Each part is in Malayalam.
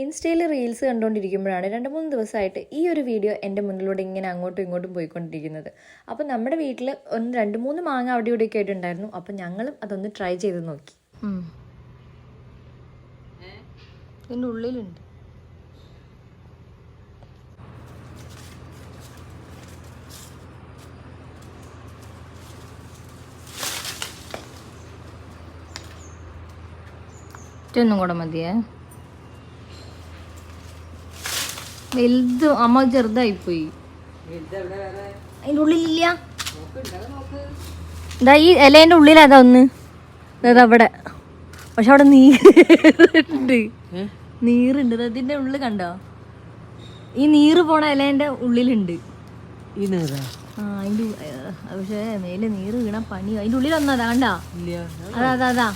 ഇൻസ്റ്റയിൽ റീൽസ് കണ്ടുകൊണ്ടിരിക്കുമ്പോഴാണ് രണ്ട് മൂന്ന് ദിവസമായിട്ട് ഈ ഒരു വീഡിയോ എന്റെ മുന്നിലൂടെ ഇങ്ങനെ അങ്ങോട്ടും ഇങ്ങോട്ടും പോയിക്കൊണ്ടിരിക്കുന്നത്. അപ്പോൾ നമ്മുടെ വീട്ടിൽ ഒന്ന് രണ്ട് മൂന്ന് മാങ്ങ അവിടെ ഇവിടെയൊക്കെ ആയിട്ടുണ്ടായിരുന്നു. അപ്പോൾ ഞങ്ങളും അതൊന്ന് ട്രൈ ചെയ്ത് നോക്കി. ഉള്ളിലുണ്ട്. ഒന്നും കൂടെ മതിയേ? വലുത് അമ്മ ചെറുതായിപ്പോയി. അതിന്റെ ഉള്ളിലില്ല ഇതാ ഈ ഇലേന്റെ ഉള്ളിലതാ ഒന്ന്. അതാ അവിടെ. പക്ഷെ അവിടെ നീറുണ്ട് നീറുണ്ട് ഇതിന്റെ ഉള്ളിൽ കണ്ടോ? ഈ നീറ് പോണ ഇലേന്റെ ഉള്ളിലുണ്ട്. ഈ ആ അതിന്റെ പക്ഷേ മേലെ നീറ് വീണ പണി. അതിന്റെ ഉള്ളിൽ ഒന്നതാ കണ്ടാ? അതാ അതാ അതാ.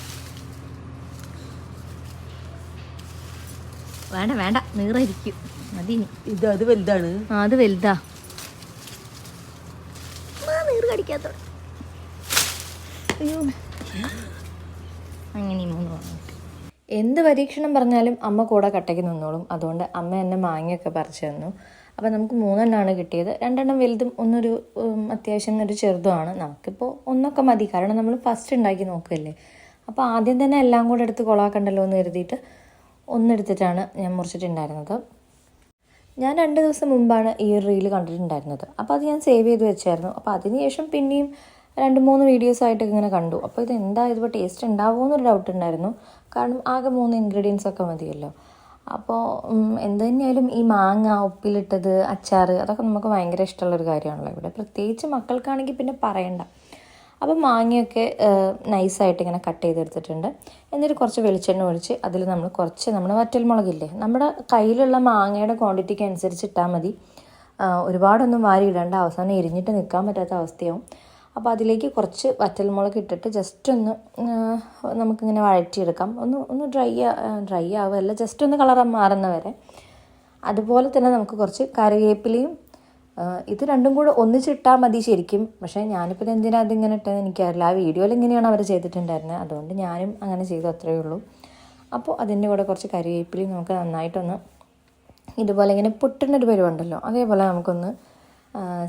വേണ്ട വേണ്ട. നീറായിരിക്കും. മതി. ഇത് അത് വലുതാണ്. ആ അത് വലുതാ. കടിക്കാത്ത. അയ്യോ. അങ്ങനെ മൂന്ന് എന്ത് പരീക്ഷണം പറഞ്ഞാലും അമ്മ കൂടെ കട്ടയ്ക്ക് നിന്നോളും. അതുകൊണ്ട് അമ്മ എന്നെ മാങ്ങയൊക്കെ പറിച്ചു തന്നു. അപ്പോൾ നമുക്ക് മൂന്നെണ്ണമാണ് കിട്ടിയത്. രണ്ടെണ്ണം വലുതും ഒന്നൊരു അത്യാവശ്യം ഒരു ചെറുതുമാണ്. നമുക്കിപ്പോൾ ഒന്നൊക്കെ മതി. കാരണം നമ്മൾ ഫസ്റ്റ് ഉണ്ടാക്കി നോക്കുകയല്ലേ. അപ്പോൾ ആദ്യം തന്നെ എല്ലാം കൂടെ എടുത്ത് കൊളാക്കണ്ടല്ലോ എന്ന് കരുതിയിട്ട് ഒന്നെടുത്തിട്ടാണ് ഞാൻ മുറിച്ചിട്ടുണ്ടായിരുന്നത്. ഞാൻ രണ്ട് ദിവസം മുമ്പാണ് ഈ ഒരു റീൽ കണ്ടിട്ടുണ്ടായിരുന്നത്. അപ്പോൾ അത് ഞാൻ സേവ് ചെയ്ത് വെച്ചായിരുന്നു. അപ്പോൾ അതിനുശേഷം പിന്നെയും രണ്ട് മൂന്ന് വീഡിയോസ് ആയിട്ട് ഇങ്ങനെ കണ്ടു. അപ്പോൾ ഇത് എന്താ ഇതിപ്പോൾ ടേസ്റ്റ് ഉണ്ടാവുമോ എന്നൊരു ഡൗട്ട് ഉണ്ടായിരുന്നു. കാരണം ആകെ മൂന്ന് ഇൻഗ്രീഡിയൻസ് ഒക്കെ മതിയല്ലോ. അപ്പോൾ എന്ത് തന്നെയായാലും ഈ മാങ്ങ ഉപ്പിലിട്ടത് അച്ചാർ അതൊക്കെ നമുക്ക് ഭയങ്കര ഇഷ്ടമുള്ളൊരു കാര്യമാണല്ലോ. ഇവിടെ പ്രത്യേകിച്ച് മക്കൾക്കാണെങ്കിൽ പിന്നെ പറയണ്ട. അപ്പോൾ മാങ്ങയൊക്കെ നൈസായിട്ട് ഇങ്ങനെ കട്ട് ചെയ്തെടുത്തിട്ടുണ്ട്. എന്നിട്ട് കുറച്ച് വെളിച്ചെണ്ണ ഒഴിച്ച് അതിൽ നമ്മൾ കുറച്ച് നമ്മുടെ വറ്റൽമുളകില്ലേ നമ്മുടെ കയ്യിലുള്ള മാങ്ങയുടെ ക്വാണ്ടിറ്റിക്ക് അനുസരിച്ച് ഇട്ടാൽ മതി ഒരുപാടൊന്നും വാരി ഇടേണ്ട അവസാനം എരിഞ്ഞിട്ട് നിൽക്കാൻ പറ്റാത്ത അവസ്ഥയാവും. അപ്പോൾ അതിലേക്ക് കുറച്ച് വറ്റൽമുളക് ഇട്ടിട്ട് ജസ്റ്റ് ഒന്ന് നമുക്കിങ്ങനെ വഴറ്റിയെടുക്കാം. ഒന്ന് ഒന്ന് ഡ്രൈ ഡ്രൈ ആവുകയല്ല ജസ്റ്റ് ഒന്ന് കളർ മാറുന്ന വരെ അതുപോലെ തന്നെ നമുക്ക് കുറച്ച് കറിവേപ്പിലയും ഇത് രണ്ടും കൂടെ ഒന്നിച്ചിട്ടാൽ മതി ശരിക്കും. പക്ഷേ ഞാനിപ്പോൾ എന്തിനാ അതിങ്ങനെ ഇട്ടത് എനിക്കറിയില്ല. ആ വീഡിയോയിൽ ഇങ്ങനെയാണ് അവർ ചെയ്തിട്ടുണ്ടായിരുന്നത് അതുകൊണ്ട് ഞാനും അങ്ങനെ ചെയ്തു അത്രയേ ഉള്ളൂ. അപ്പോൾ അതിന്റെ കൂടെ കുറച്ച് കറിവേപ്പിലയും നമുക്ക് നന്നായിട്ടൊന്ന് ഇതുപോലെ ഇങ്ങനെ പൊട്ടുന്നൊരു പരുവുണ്ടല്ലോ അതേപോലെ നമുക്കൊന്ന്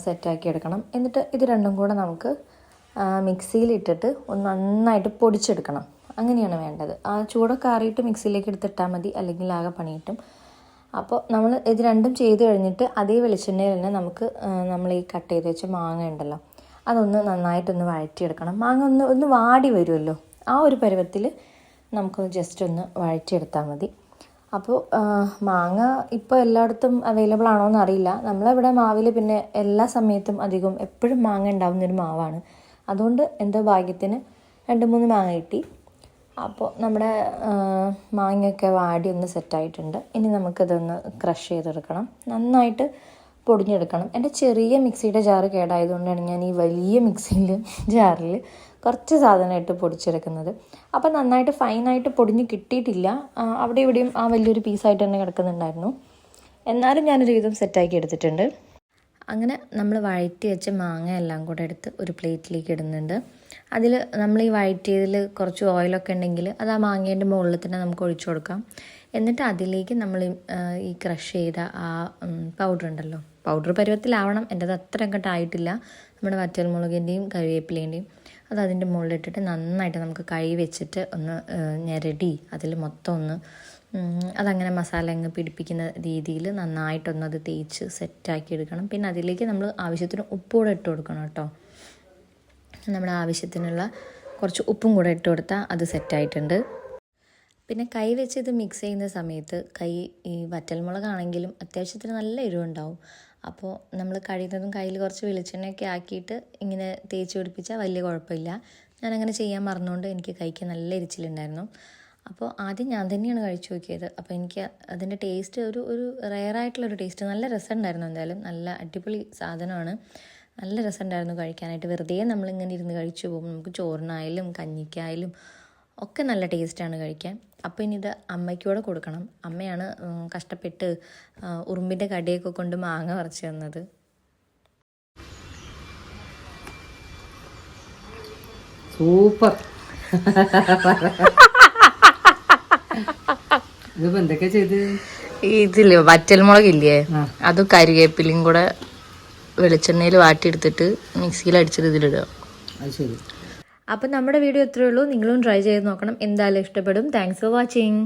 സെറ്റാക്കി എടുക്കണം. എന്നിട്ട് ഇത് രണ്ടും കൂടെ നമുക്ക് മിക്സിയിലിട്ടിട്ട് ഒന്ന് നന്നായിട്ട് പൊടിച്ചെടുക്കണം. അങ്ങനെയാണ് വേണ്ടത്. ആ ചൂടൊക്കെ ആറിയിട്ട് മിക്സിയിലേക്ക് എടുത്തിട്ടാൽ മതി. അല്ലെങ്കിൽ ആകെ പണി കിട്ടും അപ്പോൾ നമ്മൾ ഇത് രണ്ടും ചെയ്ത് കഴിഞ്ഞിട്ട് അതേ വെളിച്ചെണ്ണയിൽ തന്നെ നമുക്ക് നമ്മൾ ഈ കട്ട് ചെയ്ത് വെച്ച മാങ്ങ ഉണ്ടല്ലോ അതൊന്ന് നന്നായിട്ടൊന്ന് വഴറ്റിയെടുക്കണം. മാങ്ങ ഒന്ന് ഒന്ന് വാടി വരുമല്ലോ ആ ഒരു പരുവത്തിൽ നമുക്കൊന്ന് ജസ്റ്റ് ഒന്ന് വഴറ്റിയെടുത്താൽ മതി. അപ്പോൾ മാങ്ങ ഇപ്പോൾ എല്ലായിടത്തും അവൈലബിൾ ആണോ എന്ന് അറിയില്ല. നമ്മളിവിടെ മാവിൽ പിന്നെ എല്ലാ സമയത്തും അധികം എപ്പോഴും മാങ്ങ ഉണ്ടാവുന്നൊരു മാവാണ്. അതുകൊണ്ട് എന്റെ ഭാഗ്യത്തിന് രണ്ട് മൂന്ന് മാങ്ങ കിട്ടി. അപ്പോൾ നമ്മുടെ മാങ്ങയൊക്കെ വാടി ഒന്ന് സെറ്റായിട്ടുണ്ട്. ഇനി നമുക്കിതൊന്ന് ക്രഷ് ചെയ്തെടുക്കണം. നന്നായിട്ട് പൊടിഞ്ഞെടുക്കണം. എന്റെ ചെറിയ മിക്സിയുടെ ജാറ് കേടായതുകൊണ്ടാണ് ഞാൻ ഈ വലിയ മിക്സിയിൽ ജാറിൽ കുറച്ച് സാധനമായിട്ട് പൊടിച്ചെടുക്കുന്നത്. അപ്പോൾ നന്നായിട്ട് ഫൈനായിട്ട് പൊടിഞ്ഞ് കിട്ടിയിട്ടില്ല. അവിടെ ഇവിടെയും ആ വലിയൊരു പീസായിട്ട് തന്നെ കിടക്കുന്നുണ്ടായിരുന്നു. എന്നാലും ഞാനൊരു വിധം സെറ്റാക്കി എടുത്തിട്ടുണ്ട്. അങ്ങനെ നമ്മൾ വഴറ്റി വെച്ച മാങ്ങ എല്ലാം കൂടെ എടുത്ത് ഒരു പ്ലേറ്റിലേക്ക് ഇടുന്നുണ്ട്. അതിൽ നമ്മൾ ഈ വഴറ്റിയതിൽ കുറച്ച് ഓയിലൊക്കെ ഉണ്ടെങ്കിൽ അത് ആ മാങ്ങേന്റെ മുകളിൽ തന്നെ നമുക്ക് ഒഴിച്ചു കൊടുക്കാം. എന്നിട്ട് അതിലേക്ക് നമ്മൾ ഈ, ക്രഷ് ചെയ്ത ആ പൗഡർ ഉണ്ടല്ലോ. പൗഡർ പരുവത്തിലാവണം. എന്റെത് അത്ര അങ്ങോട്ട് ആയിട്ടില്ല. നമ്മുടെ വറ്റൽമുളകിന്റെയും കറിവേപ്പിലേന്റെയും അത് അതിന്റെ മുകളിലിട്ടിട്ട് നന്നായിട്ട് നമുക്ക് കൈ വെച്ചിട്ട് ഒന്ന് ഞെരടി. അതിൽ മൊത്തം ഒന്ന് അതങ്ങനെ മസാല അങ്ങ് പിടിപ്പിക്കുന്ന രീതിയിൽ നന്നായിട്ടൊന്നത് തേച്ച് സെറ്റാക്കി എടുക്കണം. പിന്നെ അതിലേക്ക് നമ്മൾ ആവശ്യത്തിന് ഉപ്പ് കൂടെ ഇട്ട് കൊടുക്കണം കേട്ടോ. നമ്മുടെ ആവശ്യത്തിനുള്ള കുറച്ച് ഉപ്പും കൂടെ ഇട്ട് കൊടുത്താൽ അത് സെറ്റായിട്ടുണ്ട്. പിന്നെ കൈ വെച്ച് ഇത് മിക്സ് ചെയ്യുന്ന സമയത്ത് കൈ ഈ വറ്റൽമുളകാണെങ്കിലും അത്യാവശ്യത്തിന് നല്ല എരിവുണ്ടാവും. അപ്പോൾ നമ്മൾ കഴിയുന്നതും കയ്യിൽ കുറച്ച് വെളിച്ചെണ്ണയൊക്കെ ആക്കിയിട്ട് ഇങ്ങനെ തേച്ച് പിടിപ്പിച്ചാൽ വലിയ കുഴപ്പമില്ല. ഞാനങ്ങനെ ചെയ്യാൻ മറന്നുകൊണ്ട് എനിക്ക് കൈക്ക് നല്ല എരിച്ചിലുണ്ടായിരുന്നു. അപ്പോൾ ആദ്യം ഞാൻ തന്നെയാണ് കഴിച്ചു നോക്കിയത്. അപ്പോൾ എനിക്ക് അതിന്റെ ടേസ്റ്റ് ഒരു ഒരു റെയറായിട്ടുള്ളൊരു ടേസ്റ്റ് നല്ല രസമുണ്ടായിരുന്നു എന്തായാലും. നല്ല അടിപൊളി സാധനമാണ്. നല്ല രസമുണ്ടായിരുന്നു കഴിക്കാനായിട്ട്. വെറുതെ നമ്മളിങ്ങനെ ഇരുന്ന് കഴിച്ചു പോകും. നമുക്ക് ചോറിനായാലും കഞ്ഞിക്കായാലും ഒക്കെ നല്ല ടേസ്റ്റാണ് കഴിക്കാൻ. അപ്പോൾ ഇനി ഇത് അമ്മയ്ക്കൂടെ കൊടുക്കണം. അമ്മയാണ് കഷ്ടപ്പെട്ട് ഉറുമ്പിന്റെ കടിയൊക്കെ കൊണ്ട് മാങ്ങ പറിച്ചു തന്നത്. സൂപ്പർ. ഇതിപ്പോ എന്തൊക്കെയാ ചെയ്ത്? ഇതില്ലേ വറ്റൽമുളകില്ലേ ഇല്ലേ അത് കരിവേപ്പിലയും കൂടെ വെളിച്ചെണ്ണയിൽ വാട്ടിയെടുത്തിട്ട് മിക്സിയിൽ അടിച്ചിട്ട് ഇതിലിടുക. അത് ശരി. അപ്പം നമ്മുടെ വീഡിയോ എത്രയുള്ളൂ ഉള്ളൂ. നിങ്ങളും ട്രൈ ചെയ്ത് നോക്കണം. എന്തായാലും ഇഷ്ടപ്പെടും. Thanks for watching